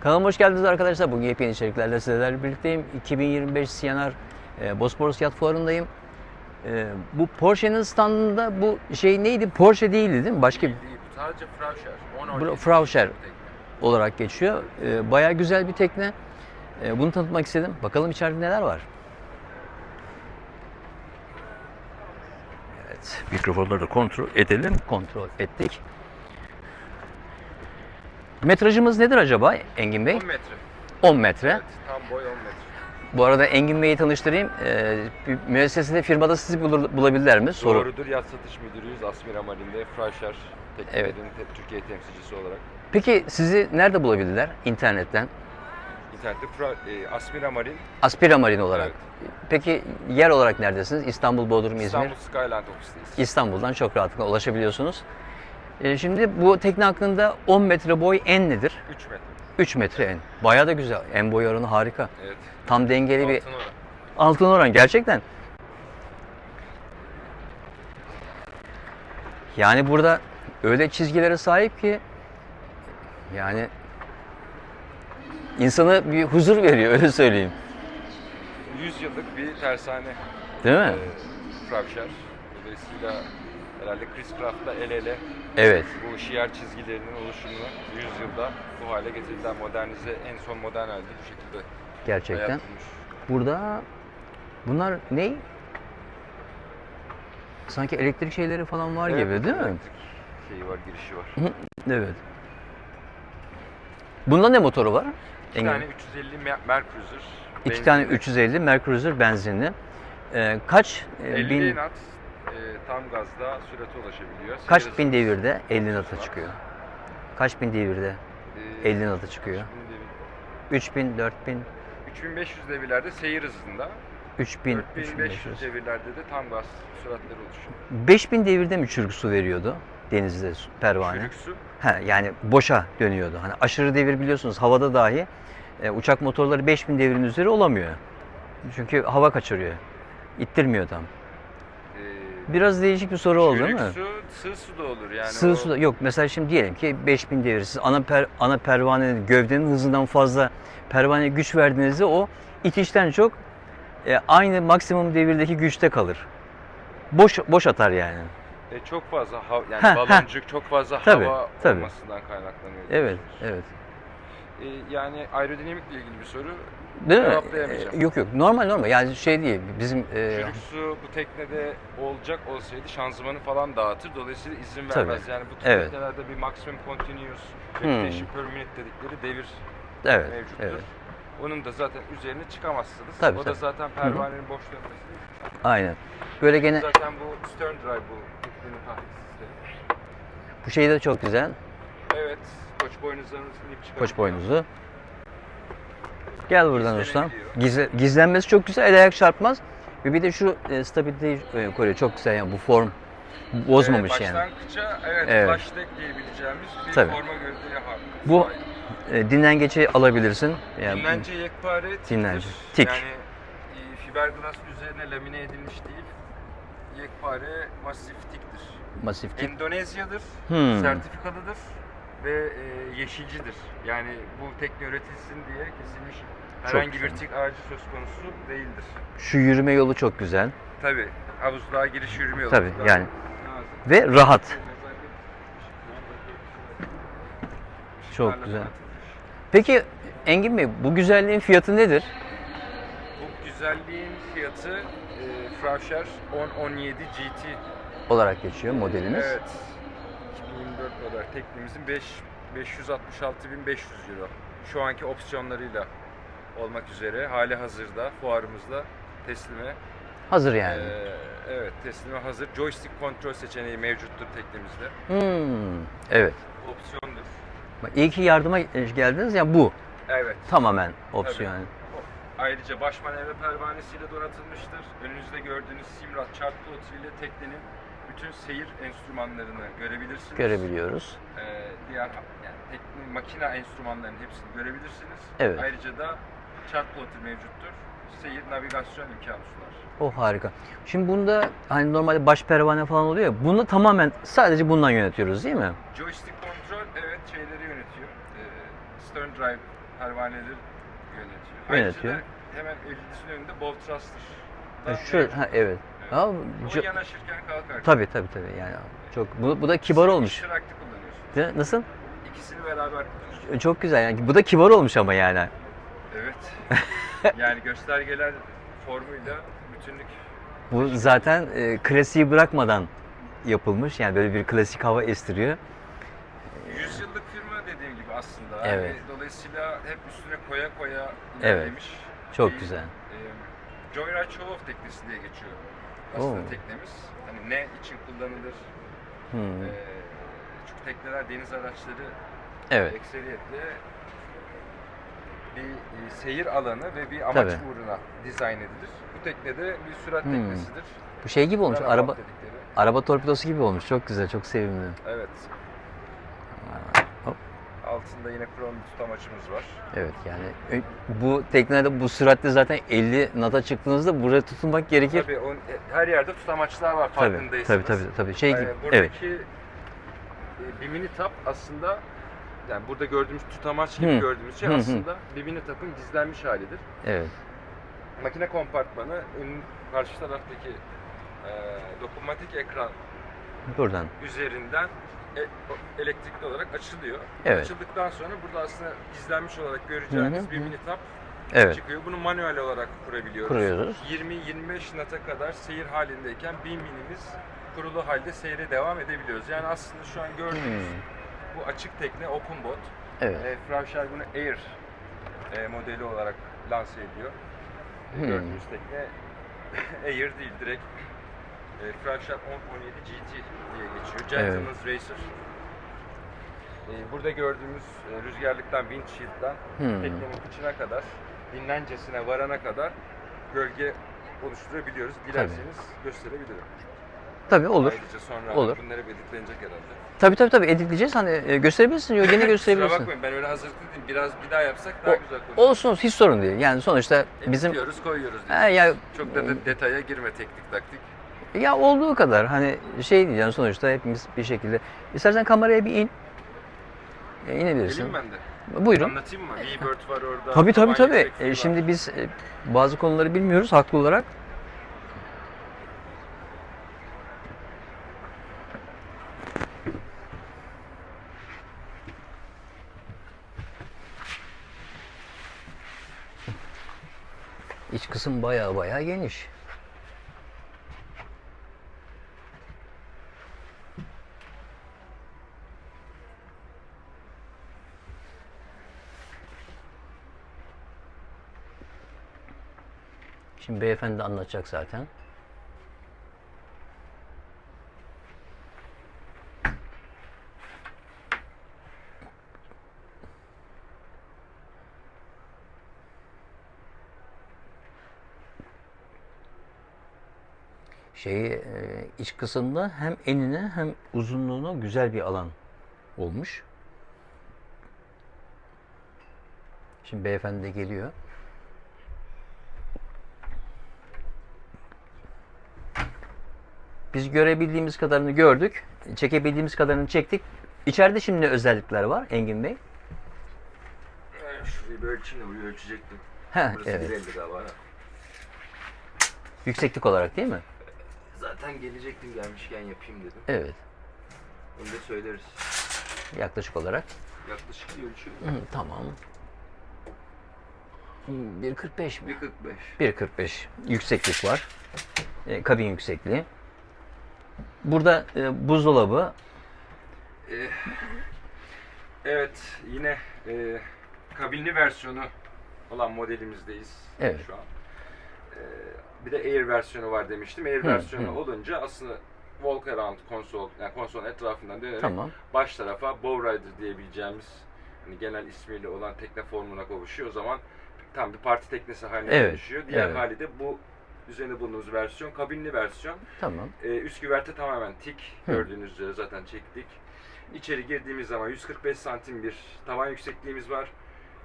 Kanalıma hoş geldiniz arkadaşlar. Bugün yepyeni içeriklerle sizlerle birlikteyim. 2025 Siyanar e, Bosporus Yat Fuarı'ndayım. E, bu Porsche'nin standında bu şey neydi? Porsche değildi değil mi? Başka bir Değil, değil. Bu sadece Frauscher. 10 Bro- orta Frauscher. olarak geçiyor. E, bayağı güzel bir tekne. E, bunu tanıtmak istedim. Bakalım içeride neler var. Evet, mikrofonları da kontrol edelim. Kontrol ettik. Metrajımız nedir acaba Engin Bey? 10 metre. 10 metre. Evet, tam boy 10 metre. Bu arada Engin Bey'i tanıştırayım. Ee, bir müessesede, firmada sizi bulur- bulabilirler mi? Soru. Doğrudur. Yat satış müdürüyüz Asmira Marine'de. Frauscher teknelerin te- Türkiye temsilcisi olarak. Peki sizi nerede bulabilirler? İnternetten. İnternette Fra, e, Aspira Marine olarak. Evet. Peki yer olarak neredesiniz? İstanbul, Bodrum, İzmir. İstanbul Skyline ofisteyiz. İstanbul'dan çok rahatlıkla ulaşabiliyorsunuz. Ee, şimdi bu tekne hakkında 10 metre boy en nedir? 3 metre. 3 metre en. Bayağı da güzel. En boy oranı harika. Evet. Tam dengeli bir Altın oran. altın oran gerçekten. Yani burada öyle çizgilere sahip ki yani insana bir huzur veriyor öyle söyleyeyim. 100 yıllık bir tersane. Değil mi? E, Frauscher. Dolayısıyla herhalde Chris Craft'la el ele Evet. bu şiar çizgilerinin oluşumunu 100 yılda bu hale getirdiler. Modernize en son modern halde bu şekilde Gerçekten. Burada bunlar ne? Sanki elektrik şeyleri falan var Evet, gibi değil mi? elektrik Şeyi var, girişi var. Evet. Bunda ne motoru var? İki Engin? tane 350 Mer- Mercruiser. İki benzinli. tane 350 Mercruiser benzinli. Ee, kaç e, 50 bin tam gazda sürate ulaşabiliyor. kaç Seyir bin devirde 50 nata çıkıyor? Kaç bin devirde E, 50 nata çıkıyor? 3000 4000 3500 devirlerde seyir hızında. 3000 4500 3500 devirlerde de tam gaz süratleri oluşuyor. 5000 devirde mi çürük su veriyordu denizde su- pervane? Çürük su He, yani boşa dönüyordu. Hani aşırı devir biliyorsunuz havada dahi e, uçak motorları 5000 devirin üzeri olamıyor. Çünkü hava kaçırıyor. İttirmiyor tam. Biraz değişik bir soru oldu değil çürük mi? su sığ su da olur yani. Sığ o- suda yok. Mesela şimdi diyelim ki 5000 devir. Siz ana per, ana pervanenin gövdenin hızından fazla pervaneye güç verdiğinizde o itişten çok e, aynı maksimum devirdeki güçte kalır. Boş boş atar yani. E, çok fazla hav- yani heh. baloncuk çok fazla Tabii, hava tabii. olmasından kaynaklanıyor. Evet, diyorsunuz. evet. E, yani aerodinamikle ilgili bir soru. Değil mi? Cevaplayamayacağım. E, yok yok. Normal normal. Yani şey değil. Bizim e, Çürük su bu teknede olacak olsaydı şanzımanı falan dağıtır. Dolayısıyla izin Tabii. vermez. Yani bu tür Evet. teknelerde bir maximum continuous Hmm. reputation per minute dedikleri devir evet, mevcuttur. evet. Onun da zaten üzerine çıkamazsınız. Tabii, o tabii. da zaten pervanenin boş dönmesi. Aynen. Böyle gene Zaten bu stern drive bu teknenin tahrik sistemi. bu şey de çok güzel. Evet. Koç boynuzlarınızı inip çıkabiliyor. Koç boynuzu. Gel buradan ustam. Gizle, gizlenmesi çok güzel. El ayak çarpmaz. Ve bir de şu e, stabiliteyi e, koruyor. Çok güzel yani bu form bozmamış Ee, yani. Başlangıçça evet, Evet. deck diyebileceğimiz bir Tabii. forma gövdeye har. Bu-. E, dinlengeci alabilirsin. Yani Dinlence yekpare tiktir. Dinlence, tik. Yani e, fiberglass üzerine lamine edilmiş değil. Yekpare masif tiktir. masif tip. Endonezya'dır, Hmm. sertifikalıdır ve e, yeşilcidir. Yani bu tekne üretilsin diye kesilmiş herhangi bir güzel. tik ağacı söz konusu değildir. Şu yürüme yolu çok güzel. Tabi havuzluğa giriş yürüme yolu. Daha yani. Ve rahat. Çok güzel. Peki Engin Bey bu güzelliğin fiyatı nedir? Bu güzelliğin fiyatı e, Frauscher 1017 GT. Olarak geçiyor modeliniz. Evet. 2024 model teknemizin 5 566.500 euro. Şu anki opsiyonlarıyla olmak üzere hali hazırda fuarımızda teslime Hazır yani. e, evet teslime hazır. Joystick kontrol seçeneği mevcuttur teknemizde. Hmm, evet. Opsiyondur. Bak, iyi ki yardıma geldiniz ya bu Evet. tamamen opsiyon. yani. Ayrıca baş manevra pervanesiyle donatılmıştır. Önünüzde gördüğünüz Simrad chart plotter ile teknenin bütün seyir enstrümanlarını görebilirsiniz. Görebiliyoruz. Ee, diğer yani tekne, makina enstrümanlarının hepsini görebilirsiniz. Evet. Ayrıca da chart plotter mevcuttur. Seyir navigasyon imkanı sunar. O harika. Şimdi bunda hani normalde baş pervane falan oluyor ya. Bunu tamamen sadece bundan yönetiyoruz değil mi? Joystick kontrol evet şeyleri yönetiyor. Ee, stern drive pervaneleri yönetiyor. Yönetiyor. Ayrıca da hemen elinizin önünde Bolt Thruster. Ha, Şöyle, ha, evet. Evet. O çok- yanaşırken kalkar. tabii tabii tabii yani çok bu, bu da kibar olmuş. İştiraklı mi? Nasıl? İkisini beraber kullanıyorsunuz. Çok güzel yani bu da kibar olmuş ama yani. Evet. yani göstergeler formuyla bütünlük. Bu zaten e, klasiği bırakmadan yapılmış yani böyle bir klasik hava estiriyor. 100 yıllık firma dediğim gibi aslında. Evet. Yani dolayısıyla hep üstüne koya koya Evet. ilerlemiş. Çok bir, güzel. E, Joyride Show Off teknesi diye geçiyor. Aslında Oo. teknemiz. Hani ne için kullanılır? Hmm. E, çünkü tekneler deniz araçları Evet. ekseriyetle bir e, seyir alanı ve bir amaç Tabii. uğruna dizayn edilir. Bu teknede bir sürat Hmm. teknesidir. Bu şey gibi olmuş. Araba araba torpidosu gibi olmuş. Çok güzel, çok sevimli. Evet. Altında yine krom bir tutamaçımız var. Evet yani ö- bu teknede bu süratle zaten 50 nata çıktığınızda buraya tutunmak gerekir. Tabii on, e, her yerde tutamaçlar var Tabii, tabii, tabii, tabii. Şey Ee, gibi. Evet. buradaki e, bir mini tap aslında yani burada gördüğümüz tutamaç gibi Hı. gördüğümüz şey aslında bir mini tapın gizlenmiş halidir. Evet. Makine kompartmanı ön karşı taraftaki e, dokunmatik ekran Buradan. üzerinden e- elektrikli olarak açılıyor. Evet. Açıldıktan sonra burada aslında gizlenmiş olarak göreceğiniz Hı hı, bir mini tap Evet. çıkıyor. Bunu manuel olarak kurabiliyoruz. Kuruyoruz. 20-25 nata kadar seyir halindeyken bir minimiz kurulu halde seyre devam edebiliyoruz. Yani aslında şu an gördüğünüz Hmm. bu açık tekne Open Bot. Evet. E, Frauscher bunu Air e, modeli olarak lanse ediyor. E, Hmm. Gördüğünüz tekne Air değil direkt e, Frauscher 1017 GT diye geçiyor. Gentleman's Racer. E, burada gördüğümüz e, rüzgarlıktan, windshield'dan Hmm. teknenin kıçına kadar, dinlencesine varana kadar gölge oluşturabiliyoruz. Dilerseniz gösterebilirim. Tabii olur. Ayrıca sonra Olur. bunları editlenecek herhalde. Tabii tabii tabii editleyeceğiz. Hani e, gösterebilirsin. Yok gene Kusura gösterebilirsin. bakmayın ben öyle hazırlıklı değilim. Biraz bir daha yapsak daha O- güzel konuşuruz. Olsun hiç sorun değil. Yani sonuçta bizim Editliyoruz, koyuyoruz. diye. Ha, ya Çok da de- detaya girme teknik taktik. Ya olduğu kadar hani şey diyeceğim sonuçta hepimiz bir şekilde. İstersen kameraya bir in. E, inebilirsin. Geleyim ben de. Buyurun. Anlatayım mı? V-Bird var orada. Tabii tabii tabii. E, şimdi biz e, bazı konuları bilmiyoruz haklı olarak. İç kısım baya baya geniş. Şimdi beyefendi anlatacak zaten. Şeyi e, iç kısımda hem enine hem uzunluğuna güzel bir alan olmuş. Şimdi beyefendi geliyor. Biz görebildiğimiz kadarını gördük. Çekebildiğimiz kadarını çektik. İçeride şimdi ne özellikler var Engin Bey? Ee, Şurayı böyle ölçeyim de burayı ölçecektim. Ha, Burası evet. 1.50 daha var. ha. Yükseklik olarak değil mi? Zaten gelecektim gelmişken yapayım dedim. Evet. Onu da söyleriz. Yaklaşık olarak. Yaklaşık bir ölçü. Hı, tamam. Hı, 1.45 mi? 1.45. 1.45 yükseklik var. E, kabin yüksekliği. Burada e, buzdolabı. Ee, evet yine e, kabinli versiyonu olan modelimizdeyiz Evet. şu an. Ee, bir de Air versiyonu var demiştim. Air Hı, versiyonu hı. olunca aslında walk around konsol, yani konsolun etrafından dönerek Tamam. baş tarafa Bow Rider diyebileceğimiz hani genel ismiyle olan tekne formuna kavuşuyor. O zaman tam bir parti teknesi haline Evet, dönüşüyor. Diğer evet. hali de bu üzerinde bulunduğumuz versiyon kabinli versiyon. Tamam. Ee, üst güverte tamamen tik. Hı. Gördüğünüz üzere zaten çektik. İçeri girdiğimiz zaman 145 santim bir tavan yüksekliğimiz var.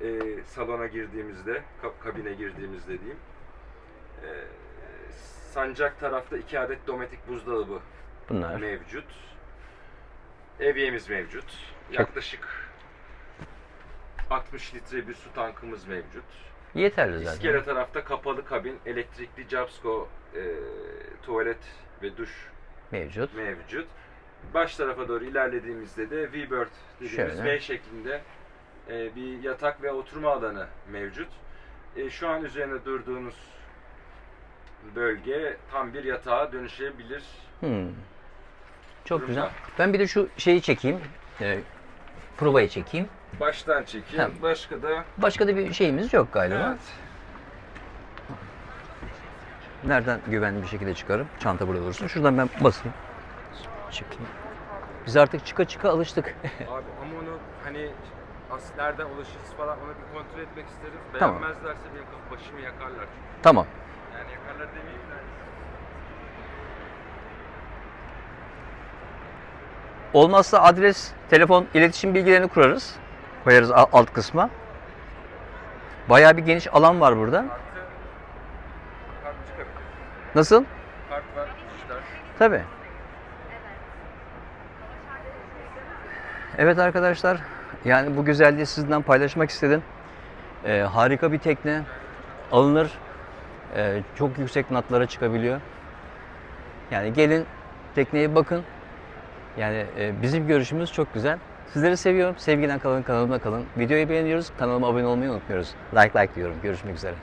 Ee, salona girdiğimizde, ka- kabine girdiğimizde diyeyim. Ee, sancak tarafta iki adet dometik buzdolabı Bunlar. mevcut. Evyemiz mevcut. Yaklaşık 60 litre bir su tankımız mevcut. Yeterli zaten. İskele tarafta kapalı kabin, elektrikli Jabsco e, tuvalet ve duş Mevcut. mevcut. Baş tarafa doğru ilerlediğimizde de V-Bird dediğimiz Şöyle. V şeklinde e, bir yatak ve oturma alanı mevcut. E, şu an üzerine durduğunuz bölge tam bir yatağa dönüşebilir. Hmm. Çok Durumda. güzel. Ben bir de şu şeyi çekeyim. E, provayı çekeyim. Baştan çekeyim. Tamam. Başka da Başka da bir şeyimiz yok galiba. evet. Nereden güvenli bir şekilde çıkarım? Çanta burada dursun. Şuradan ben basayım. Çıkayım. Biz artık çıka çıka alıştık. Abi ama onu hani as nereden ulaşırız falan onu bir kontrol etmek isteriz. Tamam. Beğenmezlerse benim başımı yakarlar. çünkü. tamam. Yani yakarlar demeyeyim de. Olmazsa adres, telefon, iletişim bilgilerini kurarız. Koyarız alt kısma. Bayağı bir geniş alan var burada. Nasıl? Kart. Evet arkadaşlar, yani bu güzelliği sizinden paylaşmak istedim. Ee, harika bir tekne, alınır, Ee, çok yüksek natlara çıkabiliyor. Yani gelin tekneye bakın. Yani e, bizim görüşümüz çok güzel. Sizleri seviyorum. Sevgiden kalın, kanalımda kalın. Videoyu beğeniyoruz. Kanalıma abone olmayı unutmuyoruz. Like like diyorum. Görüşmek üzere.